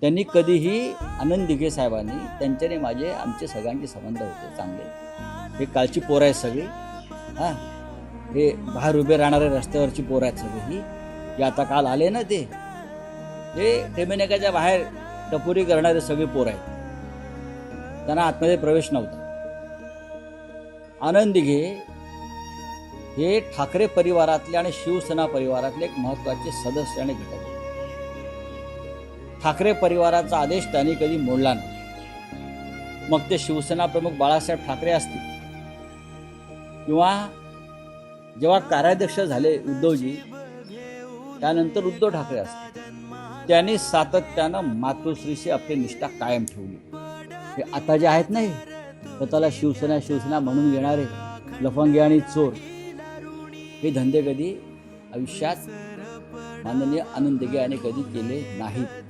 त्यांनी कधीही आनंद दिघे साहेबांनी त्यांच्याने माझे आमचे सगळ्यांचे संबंध होते चांगले. हे कालची पोरं आहेत सगळी. हां? हे बाहेर उभे राहणारे रस्त्यावरची पोरं आहेत सगळी ही. जे आता काल आले ना ते? हे टेमेनेकाच्या बाहेर टपोरी करणारे सगळे पोरं आहेत. त्यांना आतमध्ये प्रवेश नव्हता. आनंद दिघे हे ठाकरे परिवारातले आणि शिवसेना परिवारातले एक महत्त्वाचे सदस्य आणि घटक आहेत. ठाकरे परिवाराचा आदेश त्यांनी कधी मोडला नाही. मग ते शिवसेना प्रमुख बाळासाहेब ठाकरे असतील. किंवा जेव्हा कार्याध्यक्ष झाले उद्धवजी त्यानंतर उद्धव ठाकरे असतील. त्यांनी सातत्यानं मातोश्रीशी आपली निष्ठा कायम ठेवली. हे आता जे आहेत नाही स्वतःला शिवसेना शिवसेना म्हणून घेणारे लफंगे आणि चोर हे धंदे कधी आयुष्यात माननीय आनंद दिघे यांनी कधी केले नाहीत.